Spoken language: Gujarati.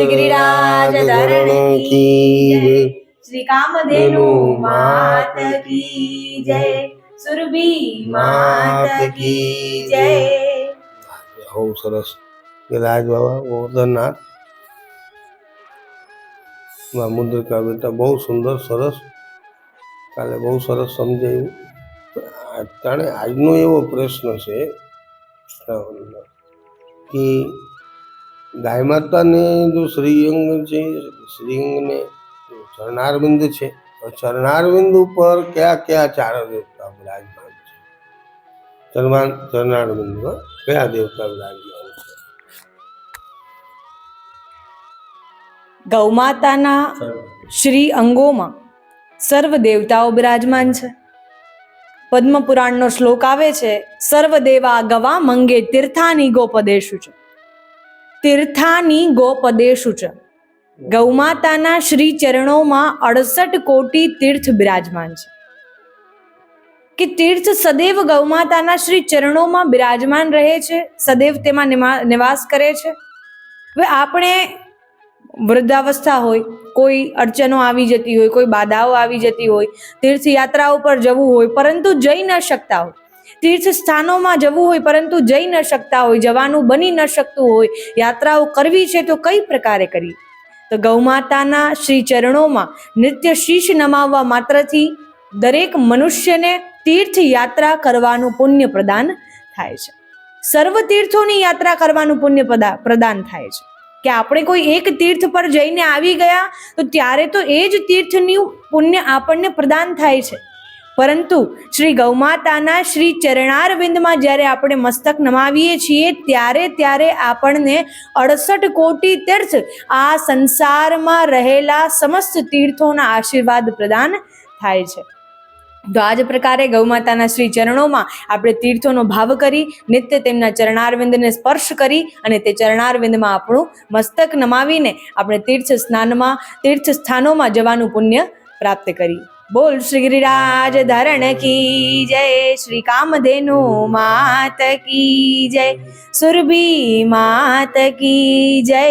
શ્રી ગિરિરાજ ધરણ કી શ્રી કામધેનુ માત કી જય. સુરભી માત કી જય. બહુ સરસ. ગિરિરાજ બાબા ગોવર્ધનનાથ. માં મુદ્રિકા બેટા બહુ સુંદર સરસ. કાલે બહુ સરસ સમજાયું. અટાણે આજનો એવો પ્રશ્ન છે કે ગાય માતાને જો શ્રીઅંગ છે શ્રીઅંગને ચરણારવિંદ છે, તો ચરણારવિંદ ઉપર કયા કયા ચાર દેવતા બિરાજમાન છે? ચરણારવિંદમાં કયા દેવતા બિરાજમાન છે? ગૌમાતાના શ્રી અંગોમાં સર્વ દેવતાઓ બિરાજમાન છે. પદ્મ પુરાણનો શ્લોક આવે છે સર્વ દેવા ગવા મંગે તીર્થાની ગોપદેશુ છે. તીર્થાની ગોપદેશુ છે? ગૌમાતાના શ્રી ચરણોમાં અડસઠ કોટી તીર્થ બિરાજમાન છે. કે તીર્થ સદૈવ ગૌમાતાના શ્રી ચરણોમાં બિરાજમાન રહે છે? સદૈવ તેમાં નિવાસ કરે છે? હવે આપણે વૃદ્ધાવસ્થા હોય, કોઈ અડચણો આવી જતી હોય, કોઈ બાધાઓ આવી જતી હોય, તીર્થયાત્રાઓ ઉપર જવું હોય, પરંતુ જઈ ન શકતા હોય તીર્થ સ્થાનોમાં જવું હોય, પરંતુ જઈ ન શકતા હોય, જવાનું બની ન શકતું હોય, યાત્રાઓ કરવી છે તો કઈ પ્રકારે કરી? તો ગૌમાતાના શ્રી ચરણોમાં નિત્ય શીશ નમાવવા માત્રથી દરેક મનુષ્યને તીર્થ યાત્રા કરવાનું પુણ્ય પ્રદાન થાય છે. સર્વ તીર્થોની યાત્રા કરવાનું પુણ્ય પ્રદા- પ્રદાન થાય છે. કે આપણે કોઈ એક તીર્થ પર જઈને આવી ગયા, તો ત્યારે તો એ જ તીર્થનું પુણ્ય આપણને પ્રદાન થાય છે. પરંતુ શ્રી ગૌમાતાના શ્રી ચરણારવિંદમાં જ્યારે આપણે મસ્તક નમાવીએ છીએ, ત્યારે ત્યારે આપણને અડસઠ કોટી તીર્થ આ સંસારમાં રહેલા સમસ્ત તીર્થોના આશીર્વાદ પ્રદાન થાય છે. તો આ જ પ્રકારે ગૌમાતાના શ્રી ચરણોમાં આપણે તીર્થોનો ભાવ કરી, નિત્ય તેમના ચરણારવિંદને સ્પર્શ કરી અને તે ચરણારવિંદમાં આપણું મસ્તક નમાવીને આપણે તીર્થ સ્નાનમાં, તીર્થ સ્થાનોમાં જવાનું પુણ્ય પ્રાપ્ત કરી. બોલ શ્રી ગિરિરાજ ધરણ કી જય, શ્રી કામધેનુ માત કી જય, સુરભી માત કી જય.